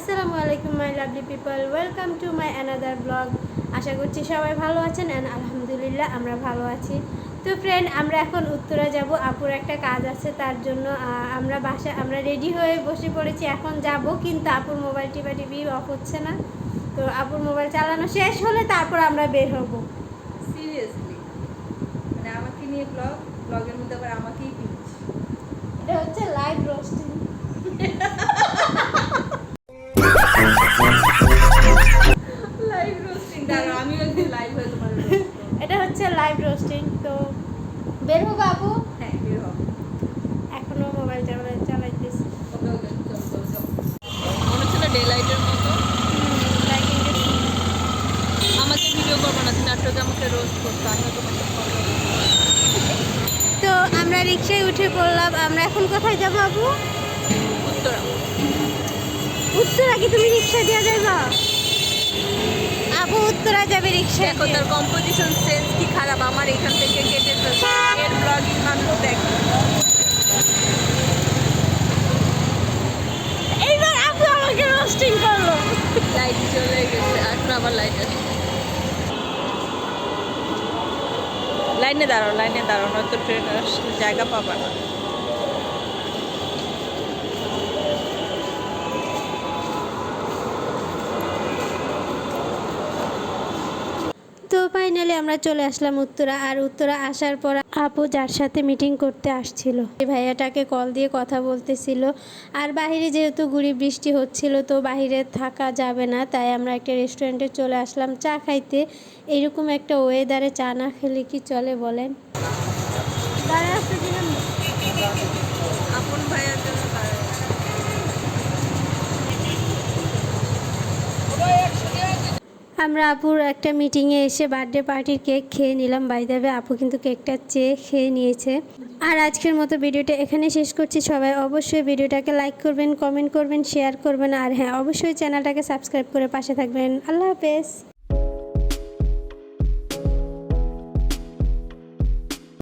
আসসালামু আলাইকুম my lovely people welcome to my another blog আশা করছি সবাই ভালো আছেন অ্যান্ড আলহামদুলিল্লাহ আমরা ভালো আছি। তো ফ্রেন্ড আমরা এখন উত্তরা যাব। আপুর একটা কাজ আছে তার জন্য আমরা বাসা আমরা রেডি হয়ে বসে পড়েছি। এখন যাব কিন্তু আপুর মোবাইল টিপা টিভি অফ হচ্ছে না। তো আপুর মোবাইল চালানো শেষ হলে তারপর আমরা বের হব। সিরিয়াসলি মানে আমাকে নিয়ে ব্লগ ব্লগের মধ্যে আবার আমাকেই এটা হচ্ছে লাইভ রোস্টিং লাইভ রোস্টিং দাঁড়াও আমিও একদিন লাইভ হয়ে তোমার এটা হচ্ছে লাইভ রোস্টিং তো বের হব আপু? হ্যাঁ বের হবে। এখনও মোবাইল চালাই চালাইতেছি। ওকে ওকে চল চল চল। মনে হচ্ছে না ডে লাইটের মতো। আমাকে ভিডিও করব না নাটকে আমাকে রোস্ট করতো আমিও তোমাকে তো আমরা রিক্সায় উঠে পড়লাম আমরা এখন কোথায় যাব আপু? উত্তরা কি তুমি রিক্সা দিয়ে যাবা আপু উত্তরা যাবে রিক্সা দেখো তার কম্পোজিশন সেন্স কি খারাপ? আমার এখান থেকে কেটে ফেলছে এর ব্লগিং মানুষ দেখো। এইবার আপু আমাকে রোস্টিং করল। লাইট চলে গেছে এখন আবার লাইট আছে লাইনে দাঁড়াও লাইনে দাঁড়াও নয়তো ট্রেন আসলে জায়গা পাবা না। তো ফাইনালি আমরা চলে আসলাম উত্তরা। আর উত্তরা আসার পর আপু যার সাথে মিটিং করতে আসছিল ভাইয়াটাকে কল দিয়ে কথা বলতেছিল। আর বাইরে যেহেতু গুড়ি বৃষ্টি হচ্ছিল, তো বাইরে থাকা যাবে না, তাই আমরা একটা রেস্টুরেন্টে চলে আসলাম চা খাইতে। এরকম একটা ওয়েদারে চা না খেলে কি চলে বলেন? আমরা আপুর একটা মিটিংয়ে এসে বার্থডে পার্টির কেক খেয়ে নিলাম। বাই দেবে আপু কিন্তু কেকটা চেয়ে খেয়ে নিয়েছে। আর আজকের মতো ভিডিওটা এখানে শেষ করছি। সবাই অবশ্যই ভিডিওটাকে লাইক করবেন কমেন্ট করবেন শেয়ার করবেন। আর হ্যাঁ অবশ্যই চ্যানেলটাকে সাবস্ক্রাইব করে পাশে থাকবেন। আল্লাহ হাফেজ।